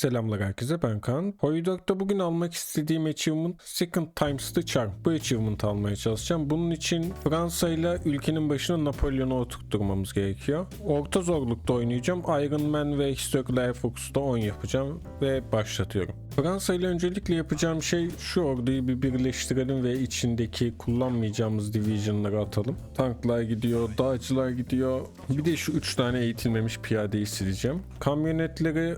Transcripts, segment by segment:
Selamlar herkese ben Kaan. Hoy 4'te bugün almak istediğim achievement Second Times the Charm. Bu achievement'ı almaya çalışacağım. Bunun için Fransa ile ülkenin başına Napolyon'u oturtturmamız gerekiyor. Orta zorlukta oynayacağım. Iron Man ve X-Circle Air Force'da 10 yapacağım ve başlatıyorum. Fransa ile öncelikle yapacağım şey şu orduyu bir birleştirelim ve içindeki kullanmayacağımız division'ları atalım. Tanklar gidiyor, dağcılar gidiyor. Bir de şu 3 tane eğitilmemiş piyadeyi sileceğim. Kamyonetleri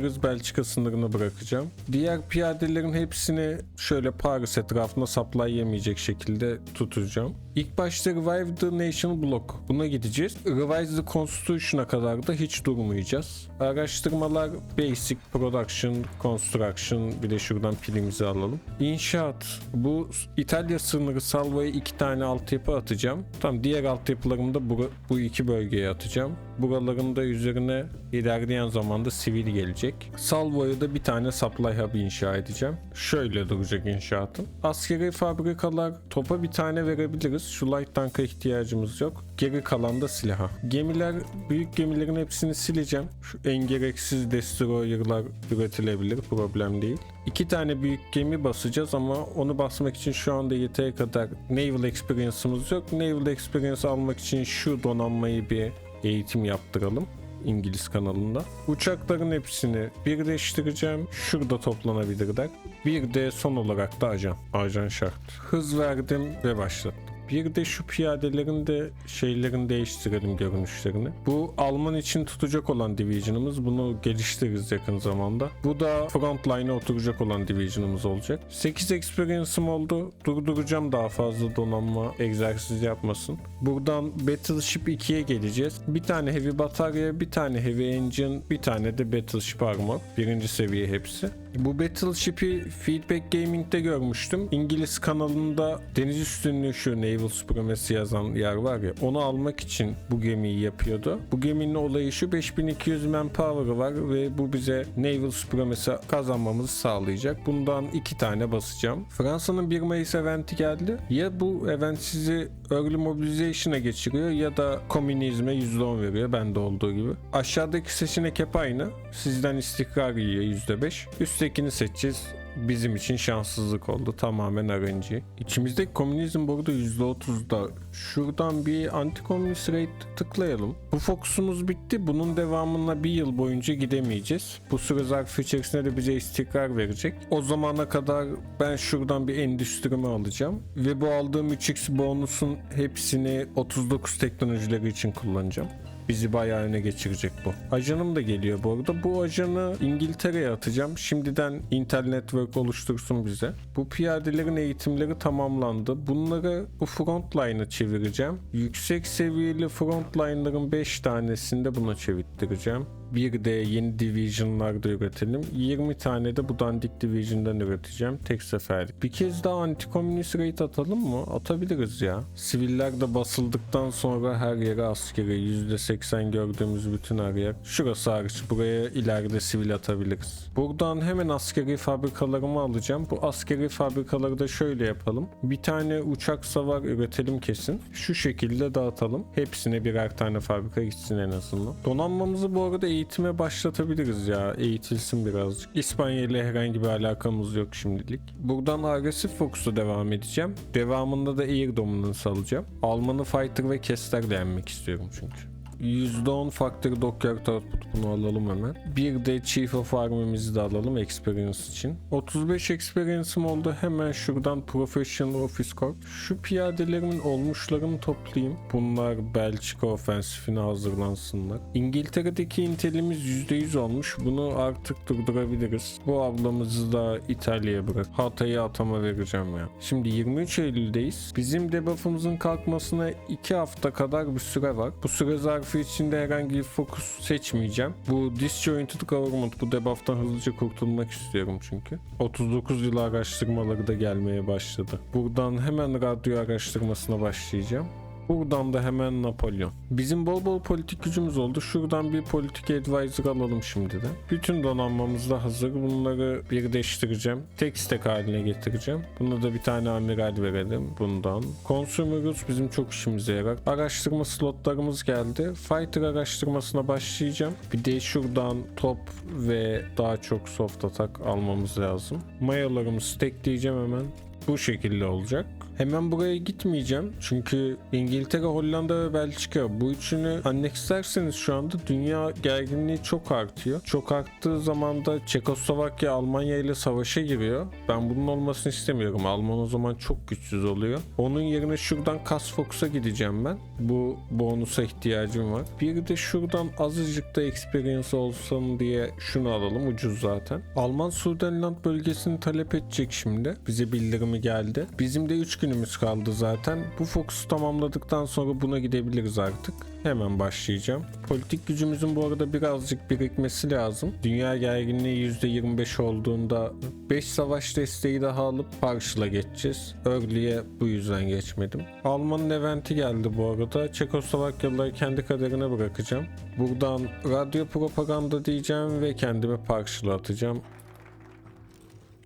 ayıklayabiliriz Belçika sınırına bırakacağım. Diğer piyadelerin hepsini şöyle Paris etrafında supply yemeyecek şekilde tutacağım. İlk başta Revive the Nation Block. Buna gideceğiz. Revise the Constitution'a kadar da hiç durmayacağız. Araştırmalar Basic Production, Construction bir de şuradan pilimizi alalım. İnşaat. Bu İtalya sınırı Salvo'ya iki tane altyapı atacağım. Tam diğer altyapılarımı da bu, bu iki bölgeye atacağım. Buraların da üzerine ilerleyen zamanda sivil gelecek. Salvo'ya da bir tane supply hub inşa edeceğim. Şöyle duracak inşaatım. Askeri fabrikalar topa bir tane verebiliriz. Şu light tank'a ihtiyacımız yok. Geri kalan da silaha. Gemiler, büyük gemilerin hepsini sileceğim. Şu en gereksiz destroyer'lar üretilebilir. Problem değil. İki tane büyük gemi basacağız ama onu basmak için şu anda yeteri kadar naval experience'ımız yok. Naval experience almak için şu donanmayı bir eğitim yaptıralım. İngiliz kanalında. Uçakların hepsini birleştireceğim. Şurada toplanabilirler. Bir de son olarak da ajan. Ajan şart. Hız verdim ve başlattım. Bir de şu piyadelerin de şeylerini değiştirelim görünüşlerini. Bu Alman için tutacak olan division'ımız. Bunu geliştiririz yakın zamanda. Bu da frontline'a oturacak olan division'ımız olacak. 8 experience'ım oldu. Durduracağım daha fazla donanma egzersiz yapmasın. Buradan Battleship 2'ye geleceğiz. Bir tane Heavy Batarya, bir tane Heavy Engine, bir tane de Battleship Armor. Birinci seviye hepsi. Bu Battleship'i Feedback Gaming'de görmüştüm. İngiliz kanalında deniz üstünlüğü şu Naval Supremacy yazan yer var ya onu almak için bu gemiyi yapıyordu. Bu geminin olayı şu 5200 manpower'ı var ve bu bize Naval Supremacy kazanmamızı sağlayacak. Bundan iki tane basacağım. Fransa'nın 1 Mayıs eventi geldi. Ya bu event sizi Early Mobilization'a geçiriyor ya da komünizme %10 veriyor bende olduğu gibi. Aşağıdaki seçenek hep aynı. Sizden istikrar yiyor %5. Üsttekini seçeceğiz bizim için şanssızlık oldu. Tamamen RNG. İçimizdeki komünizm burada %30'da. Şuradan bir anti-komünist rate tıklayalım. Bu fokusumuz bitti. Bunun devamına bir yıl boyunca gidemeyeceğiz. Bu süre zarfı içerisinde de bize istikrar verecek. O zamana kadar ben şuradan bir endüstrimi alacağım. Ve bu aldığım 3x bonusun hepsini 39 teknolojileri için kullanacağım bizi bayağı öne geçirecek bu. Ajanım da geliyor bu arada. Bu ajanı İngiltere'ye atacağım. Şimdiden Intel Network oluştursun bize. Bu piyadelerin eğitimleri tamamlandı. Bunları bu frontline'a çevireceğim. Yüksek seviyeli frontline'ların 5 tanesini de buna çevirttireceğim. Bir de yeni division'larda üretelim. 20 tane de bu dandik division'dan üreteceğim. Tek seferlik. Bir kez daha anti-komünist raid atalım mı? Atabiliriz ya. Siviller de basıldıktan sonra her yere askeri. %80 gördüğümüz bütün her yer. Şurası hariç. Buraya ileride sivil atabiliriz. Buradan hemen askeri fabrikalarımı alacağım. Bu askeri fabrikaları da şöyle yapalım. Bir tane uçak savar üretelim kesin. Şu şekilde dağıtalım. Hepsine birer tane fabrika gitsin en azından. Donanmamızı bu arada eğitime başlatabiliriz ya. Eğitilsin birazcık. İspanya ile herhangi bir alakamız yok şimdilik. Buradan agresif fokusu devam edeceğim. Devamında da Air Dominance alacağım. Almanı Fighter ve Kester de yenmek istiyorum çünkü. %10 Factory Dockyard Output bunu alalım hemen. Bir de Chief of Army'mizi de alalım Experience için. 35 Experience'ım oldu. Hemen şuradan Professional Office Corp. Şu piyadelerimin olmuşlarını toplayayım. Bunlar Belçika ofensifine hazırlansınlar. İngiltere'deki intelimiz %100 olmuş. Bunu artık durdurabiliriz. Bu ablamızı da İtalya'ya bırak. Hatay'a atama vereceğim ya. Şimdi 23 Eylül'deyiz. Bizim debuff'ımızın kalkmasına 2 hafta kadar bir süre var. Bu süre zarfı içinde herhangi bir fokus seçmeyeceğim. Bu Disjointed Government bu debuff'tan hızlıca kurtulmak istiyorum çünkü. 39 yıl araştırmaları da gelmeye başladı. Buradan hemen radyo araştırmasına başlayacağım. Buradan da hemen Napolyon. Bizim bol bol politik gücümüz oldu. Şuradan bir politik advisor alalım şimdi de. Bütün donanmamız da hazır. Bunları birleştireceğim. Tek stack haline getireceğim. Buna da bir tane amiral verelim bundan. Consumerus bizim çok işimize yarar. Araştırma slotlarımız geldi. Fighter araştırmasına başlayacağım. Bir de şuradan top ve daha çok soft atak almamız lazım. Mayalarımı stackleyeceğim hemen. Bu şekilde olacak. Hemen buraya gitmeyeceğim. Çünkü İngiltere, Hollanda ve Belçika bu üçünü annekslerseniz şu anda dünya gerginliği çok artıyor. Çok arttığı zaman da Çekoslovakya Almanya ile savaşa giriyor. Ben bunun olmasını istemiyorum. Alman o zaman çok güçsüz oluyor. Onun yerine şuradan Kasfox'a gideceğim ben. Bu bonusa ihtiyacım var. Bir de şuradan azıcık da experience olsun diye şunu alalım. Ucuz zaten. Alman Sudetenland bölgesini talep edecek şimdi. Bize bildirimi geldi. Bizim de 3 günümüz kaldı zaten. Bu fokusu tamamladıktan sonra buna gidebiliriz artık. Hemen başlayacağım. Politik gücümüzün bu arada birazcık birikmesi lazım. Dünya gerginliği %25 olduğunda 5 savaş desteği daha alıp Partial'a geçeceğiz. Early'e bu yüzden geçmedim. Alman'ın eventi geldi bu arada. Çekoslovakyalıları kendi kaderine bırakacağım. Buradan radyo propaganda diyeceğim ve kendime Partial'a atacağım.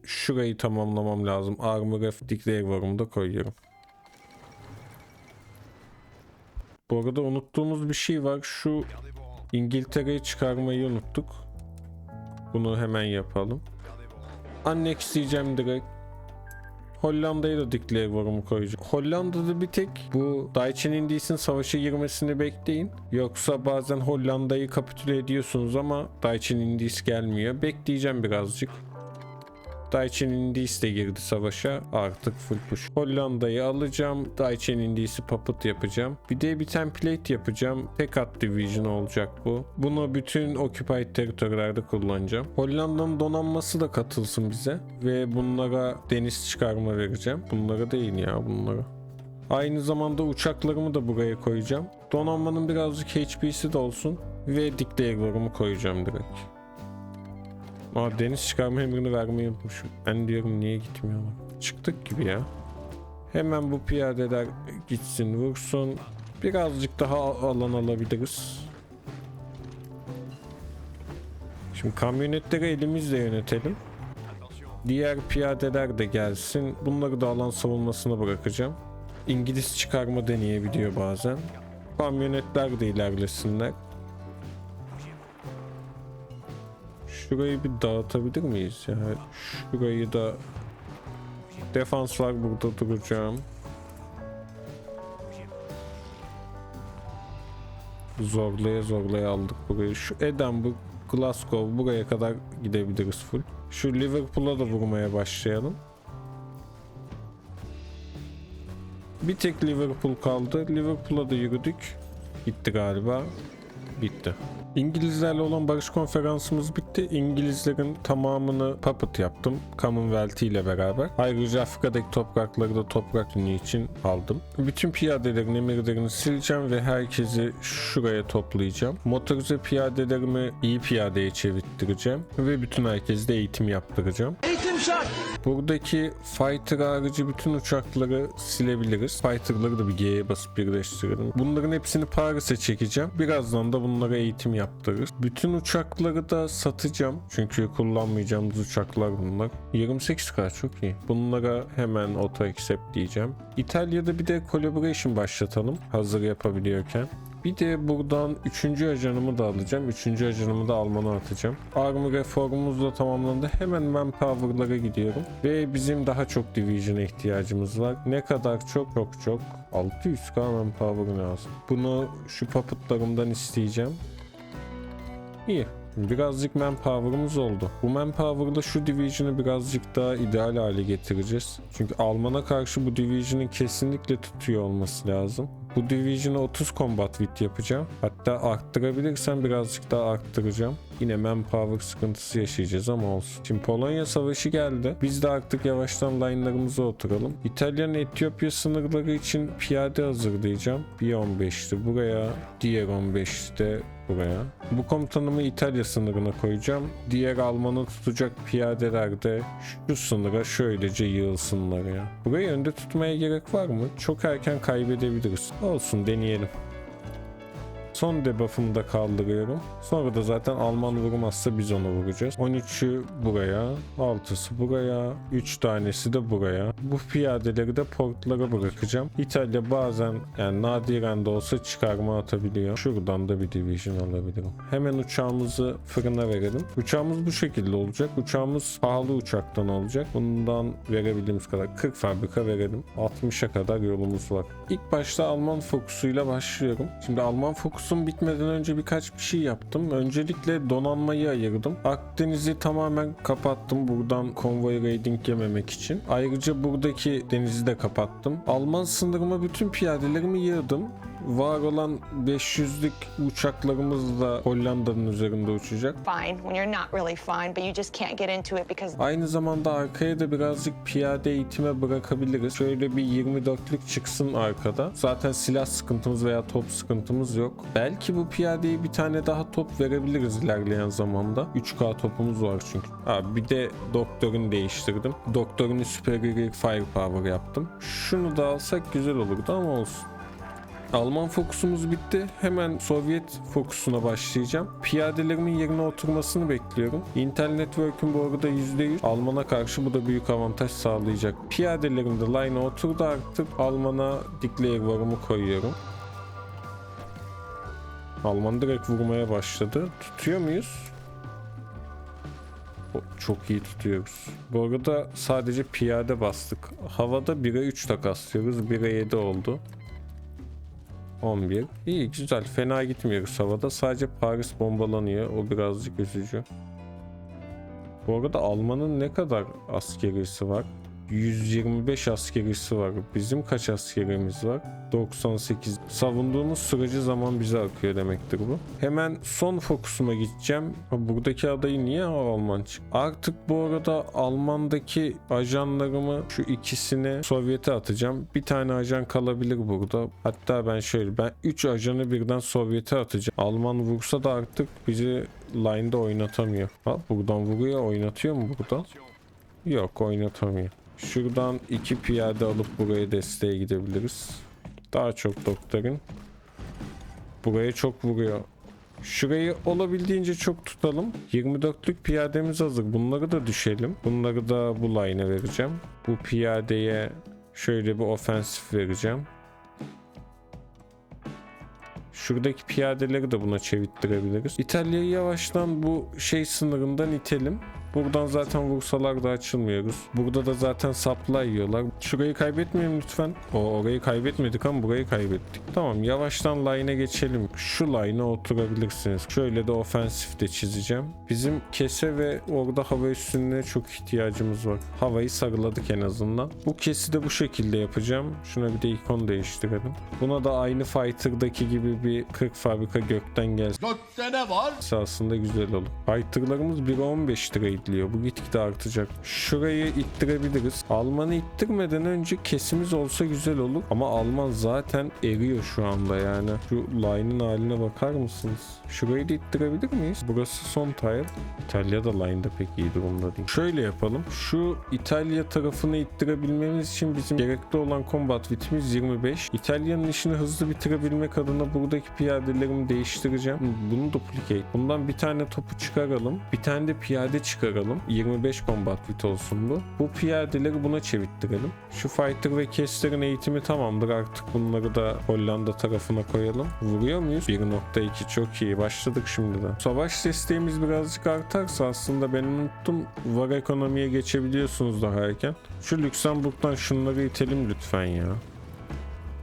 Şurayı tamamlamam lazım. Armor F Declare'ımı da koyuyorum. Bu arada unuttuğumuz bir şey var. Şu İngiltere'yi çıkarmayı unuttuk. Bunu hemen yapalım. Annex diyeceğim direkt. Hollanda'ya da Declare'ımı koyacağım. Hollanda'da bir tek bu Daichen Indies'in savaşa girmesini bekleyin. Yoksa bazen Hollanda'yı kapitüle ediyorsunuz ama Daichen Indies gelmiyor. Bekleyeceğim birazcık. Daichen Indies de girdi savaşa. Artık full push. Hollanda'yı alacağım. Daichen Indies'i puppet yapacağım. Bir de bir template yapacağım. Tek at division olacak bu. Bunu bütün occupied territory'lerde kullanacağım. Hollanda'nın donanması da katılsın bize. Ve bunlara deniz çıkarma vereceğim. Bunlara değil ya bunlara. Aynı zamanda uçaklarımı da buraya koyacağım. Donanmanın birazcık HP'si de olsun. Ve dikleyelerimi koyacağım direkt. Aa deniz çıkarma emrini vermeyi unutmuşum. Ben diyorum niye gitmiyorlar. Çıktık gibi ya. Hemen bu piyadeler gitsin vursun. Birazcık daha alan alabiliriz. Şimdi kamyonetleri elimizle yönetelim. Diğer piyadeler de gelsin. Bunları da alan savunmasına bırakacağım. İngiliz çıkarma deneyebiliyor bazen. Kamyonetler de ilerlesinler. Şurayı bir dağıtabilir miyiz ya? Şurayı da defans var burada duracağım. Zorlaya zorlaya aldık burayı. Şu Edinburgh, Glasgow buraya kadar gidebiliriz full. Şu Liverpool'a da vurmaya başlayalım. Bir tek Liverpool kaldı. Liverpool'a da yürüdük. Gitti galiba. Bitti. İngilizlerle olan barış konferansımız bitti. İngilizlerin tamamını puppet yaptım. Commonwealth ile beraber. Ayrıca Afrika'daki toprakları da toprak ünlü için aldım. Bütün piyadelerin emirlerini sileceğim ve herkesi şuraya toplayacağım. Motorize piyadelerimi iyi piyadeye çevirttireceğim. Ve bütün herkese de eğitim yaptıracağım. Buradaki fighter harici bütün uçakları silebiliriz. Fighter'ları da bir G'ye basıp birleştirelim. Bunların hepsini Paris'e çekeceğim. Birazdan da bunlara eğitim yaptırırız. Bütün uçakları da satacağım. Çünkü kullanmayacağımız uçaklar bunlar. 28K çok iyi. Bunlara hemen auto accept diyeceğim. İtalya'da bir de collaboration başlatalım. Hazır yapabiliyorken. Bir de buradan 3. ajanımı da alacağım. 3. ajanımı da Alman'a atacağım. Armor reformumuz da tamamlandı. Hemen manpower'lara gidiyorum. Ve bizim daha çok division'a ihtiyacımız var. Ne kadar çok çok çok. 600k manpower lazım. Bunu şu puppetlarımdan isteyeceğim. İyi. Birazcık manpower'ımız oldu. Bu manpower'la şu division'ı birazcık daha ideal hale getireceğiz. Çünkü Alman'a karşı bu division'ın kesinlikle tutuyor olması lazım. Bu division'a 30 combat wit yapacağım. Hatta arttırabilirsem birazcık daha arttıracağım. Yine manpower sıkıntısı yaşayacağız ama olsun. Şimdi Polonya savaşı geldi. Biz de artık yavaştan line'larımıza oturalım. İtalyan Etiyopya sınırları için piyade hazırlayacağım. Bir 15'ti buraya, diğer 15'te buraya. Bu komutanımı İtalya sınırına koyacağım. Diğer Alman'ı tutacak piyadeler de şu sınıra şöylece yığılsınlar ya. Burayı önde tutmaya gerek var mı? Çok erken kaybedebiliriz. Olsun deneyelim. Son debuff'ımı kaldırıyorum. Sonra da zaten Alman vurmazsa biz onu vuracağız. 13'ü buraya, 6'sı buraya, 3 tanesi de buraya. Bu piyadeleri de portlara bırakacağım. İtalya bazen yani nadiren de olsa çıkarma atabiliyor. Şuradan da bir division alabilirim. Hemen uçağımızı fırına verelim. Uçağımız bu şekilde olacak. Uçağımız pahalı uçaktan olacak. Bundan verebildiğimiz kadar 40 fabrika verelim. 60'a kadar yolumuz var. İlk başta Alman fokusuyla başlıyorum. Şimdi Alman fokusun bitmeden önce birkaç bir şey yaptım. Öncelikle donanmayı ayırdım. Akdeniz'i tamamen kapattım buradan konvoy raiding yememek için. Ayrıca buradaki denizi de kapattım. Alman sınırıma bütün piyadelerimi yığdım. Var olan 500'lük uçaklarımız da Hollanda'nın üzerinde uçacak. fine when you're not really fine, but you just can't get into it because Aynı zamanda arkaya da birazcık piyade eğitime bırakabiliriz. Şöyle bir 24'lük çıksın arkada. Zaten silah sıkıntımız veya top sıkıntımız yok. Belki bu piyadeye bir tane daha top verebiliriz ilerleyen zamanda. 3K topumuz var çünkü. Ha, bir de doktorunu değiştirdim. Doktorunu superior firepower yaptım. Şunu da alsak güzel olurdu ama olsun. Alman fokusumuz bitti. Hemen Sovyet fokusuna başlayacağım. Piyadelerimin yerine oturmasını bekliyorum. Intel Network'ün bu arada %100 Alman'a karşı bu da büyük avantaj sağlayacak. Piyadelerim de line'a oturdu artık. Alman'a declare varımı koyuyorum. Alman direkt vurmaya başladı. Tutuyor muyuz? Çok iyi tutuyoruz. Bu arada sadece piyade bastık. Havada 1'e 3 takaslıyoruz. 1'e 7 oldu. 11. İyi güzel. Fena gitmiyoruz havada. Sadece Paris bombalanıyor. O birazcık üzücü. Bu arada Alman'ın ne kadar askerisi var? 125 askerisi var. Bizim kaç askerimiz var? 98. Savunduğumuz sürece zaman bize akıyor demektir bu. Hemen son fokusuma gideceğim. Buradaki adayı niye Alman çıktı? Artık bu arada Alman'daki ajanlarımı şu ikisini Sovyet'e atacağım. Bir tane ajan kalabilir burada. Hatta ben şöyle ben 3 ajanı birden Sovyet'e atacağım. Alman vursa da artık bizi line'da oynatamıyor. Ha buradan vuruyor oynatıyor mu buradan? Yok oynatamıyor. Şuradan iki piyade alıp buraya desteğe gidebiliriz. Daha çok doktorun. Buraya çok vuruyor. Şurayı olabildiğince çok tutalım. 24'lük piyademiz hazır. Bunları da düşelim. Bunları da bu line'e vereceğim. Bu piyadeye şöyle bir ofensif vereceğim. Şuradaki piyadeleri de buna çevirttirebiliriz. İtalya'yı yavaştan bu şey sınırından itelim. Buradan zaten vursalar da açılmıyoruz. Burada da zaten supply yiyorlar. Şurayı kaybetmeyelim lütfen. O orayı kaybetmedik ama burayı kaybettik. Tamam yavaştan line'e geçelim. Şu line'a oturabilirsiniz. Şöyle de ofensif de çizeceğim. Bizim kese ve orada hava üstünlüğüne çok ihtiyacımız var. Havayı sarıladık en azından. Bu kesi de bu şekilde yapacağım. Şuna bir de ikon değiştirelim. Buna da aynı Fighter'daki gibi bir 40 fabrika gökten gelse Gökte ne var? aslında güzel olur. Fighter'larımız 1'e 15 idliyor. Bu gitgide artacak. Şurayı ittirebiliriz. Alman'ı ittirmeden önce kesimiz olsa güzel olur. Ama Alman zaten eriyor şu anda yani. Şu line'ın haline bakar mısınız? Şurayı da ittirebilir miyiz? Burası son tire. İtalya da line'da pek iyi durumda değil. Şöyle yapalım. Şu İtalya tarafını ittirebilmemiz için bizim gerekli olan combat vitimiz 25. İtalya'nın işini hızlı bitirebilmek adına buradaki piyadelerimi değiştireceğim. Bunu duplicate. Bundan bir tane topu çıkaralım. Bir tane de piyade çıkaralım. 25 combat vit olsun bu. Bu piyadeleri buna çevirttirelim. Şu fighter ve kestlerin eğitimi tamamdır. Artık bunları da Hollanda tarafına koyalım. Vuruyor muyuz? 1.2 çok iyi. Başladık şimdiden. Savaş desteğimiz birazcık artarsa aslında ben unuttum. Var ekonomiye geçebiliyorsunuz daha erken. Şu Lüksemburg'dan şunları itelim lütfen ya.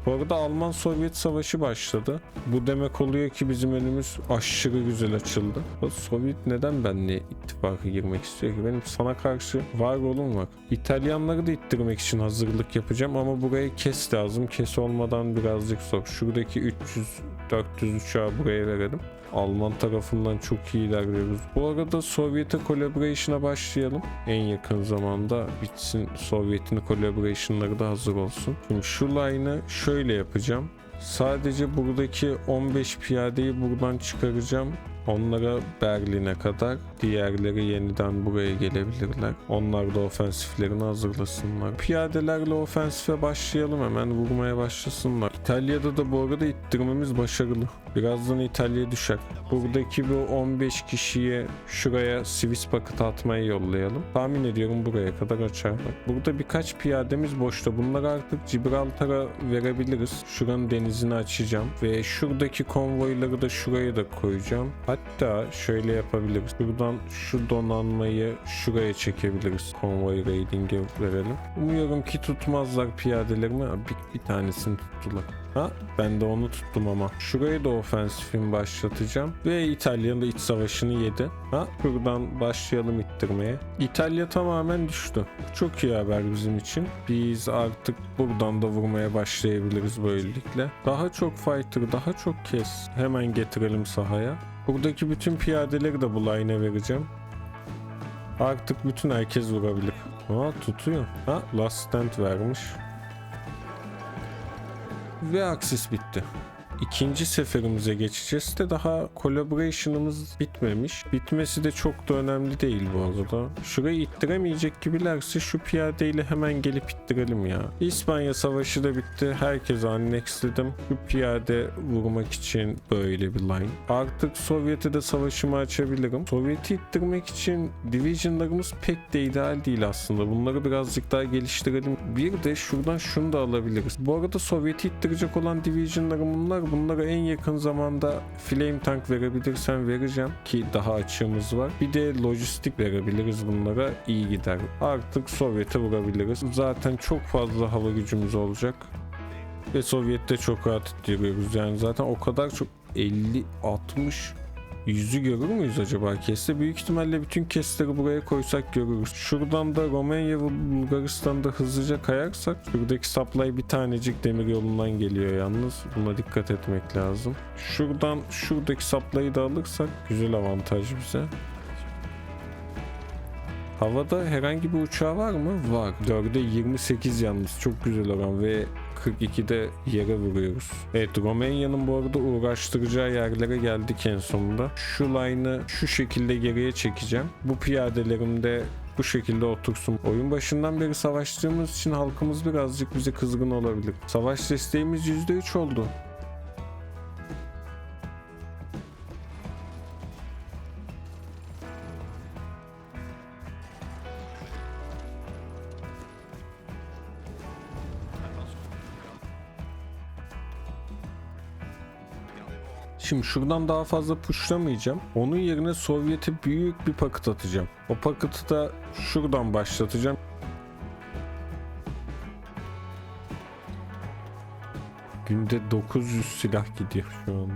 Bu arada Alman-Sovyet savaşı başladı. Bu demek oluyor ki bizim önümüz aşırı güzel açıldı. O Sovyet neden benimle ittifaka girmek istiyor ki? Benim sana karşı var olum var. İtalyanları da ittirmek için hazırlık yapacağım ama buraya kes lazım. Kes olmadan birazcık zor. Şuradaki 300-400 uçağı buraya verelim. Alman tarafından çok iyi ilerliyoruz. Bu arada Sovyet'e collaboration'a başlayalım. En yakın zamanda bitsin Sovyet'in collaboration'ları da hazır olsun. Şimdi şu line'ı şöyle yapacağım. Sadece buradaki 15 piyadeyi buradan çıkaracağım. Onlara Berlin'e kadar, diğerleri yeniden buraya gelebilirler. Onlar da ofensiflerini hazırlasınlar. Piyadelerle ofensife başlayalım hemen vurmaya başlasınlar. İtalya'da da bu arada ittirmemiz başarılı. Birazdan İtalya düşer. Buradaki bu 15 kişiye şuraya Swiss paketi atmaya yollayalım. Tahmin ediyorum buraya kadar açarlar. Burada birkaç piyademiz boşta. Bunları artık Gibraltar'a verebiliriz. Şuranın denizini açacağım. Ve şuradaki konvoyları da şuraya da koyacağım. Hatta şöyle yapabiliriz. Buradan şu donanmayı şuraya çekebiliriz. Konvoy raiding'e verelim. Umuyorum ki tutmazlar piyadelerimi. Bir, bir tanesini tuttular. Ha ben de onu tuttum ama. Şuraya da ofensifimi başlatacağım. Ve İtalya'nın da iç savaşını yedi. Ha buradan başlayalım ittirmeye. İtalya tamamen düştü. Çok iyi haber bizim için. Biz artık buradan da vurmaya başlayabiliriz böylelikle. Daha çok fighter, daha çok kes. Hemen getirelim sahaya. Buradaki bütün piyadeleri de bu line'e vereceğim. Artık bütün herkes vurabilir. Ha tutuyor. Ha last stand vermiş. Ve aksis bitti. İkinci seferimize geçeceğiz de daha collaboration'ımız bitmemiş. Bitmesi de çok da önemli değil bu arada. Şurayı ittiremeyecek gibilerse şu piyadeyle hemen gelip ittirelim ya. İspanya savaşı da bitti. Herkese annexledim. Şu piyade vurmak için böyle bir line. Artık Sovyet'e de savaşımı açabilirim. Sovyet'i ittirmek için divisionlarımız pek de ideal değil aslında. Bunları birazcık daha geliştirelim. Bir de şuradan şunu da alabiliriz. Bu arada Sovyet'i ittirecek olan divisionlarım bunlar. Bunlara en yakın zamanda flame tank verebilirsem vereceğim ki daha açığımız var. Bir de lojistik verebiliriz bunlara iyi gider. Artık Sovyet'e vurabiliriz. Zaten çok fazla hava gücümüz olacak. Ve Sovyet'te çok rahat ittiriyoruz. Yani zaten o kadar çok 50 60 Yüzü görür müyüz acaba keste? Büyük ihtimalle bütün kestleri buraya koysak görürüz. Şuradan da Romanya ve Bulgaristan'da hızlıca kayarsak şuradaki supply bir tanecik demir yolundan geliyor yalnız. Buna dikkat etmek lazım. Şuradan şuradaki supply'ı da alırsak güzel avantaj bize. Havada herhangi bir uçağı var mı? Var. 4'e 28 yalnız. Çok güzel oran ve 42'de yere vuruyoruz. Evet Romanya'nın bu arada uğraştıracağı yerlere geldik en sonunda. Şu line'ı şu şekilde geriye çekeceğim. Bu piyadelerim de bu şekilde otursun. Oyun başından beri savaştığımız için halkımız birazcık bize kızgın olabilir. Savaş desteğimiz %3 oldu. Şimdi şuradan daha fazla pushlamayacağım. Onun yerine Sovyet'e büyük bir paket atacağım. O paketi da şuradan başlatacağım. Günde 900 silah gidiyor şu anda.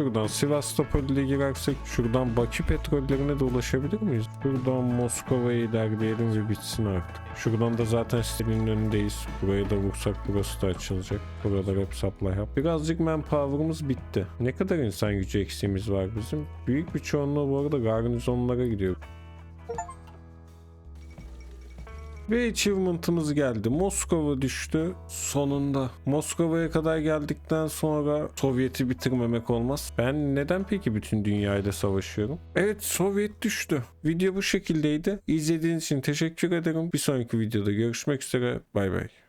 Şuradan Sivastopol ile girersek şuradan Bakü petrollerine de ulaşabilir miyiz? Şuradan Moskova'yı ilerleyelim ve bitsin artık. Şuradan da zaten sitenin önündeyiz. Buraya da vursak burası da açılacak. Buralar hep supply hub. Birazcık manpower'ımız bitti. Ne kadar insan gücü eksiğimiz var bizim? Büyük bir çoğunluğu bu arada garnizonlara gidiyor. Ve achievement'ımız geldi. Moskova düştü. Sonunda. Moskova'ya kadar geldikten sonra Sovyet'i bitirmemek olmaz. Ben neden peki bütün dünyayla savaşıyorum? Evet Sovyet düştü. Video bu şekildeydi. İzlediğiniz için teşekkür ederim. Bir sonraki videoda görüşmek üzere. Bay bay.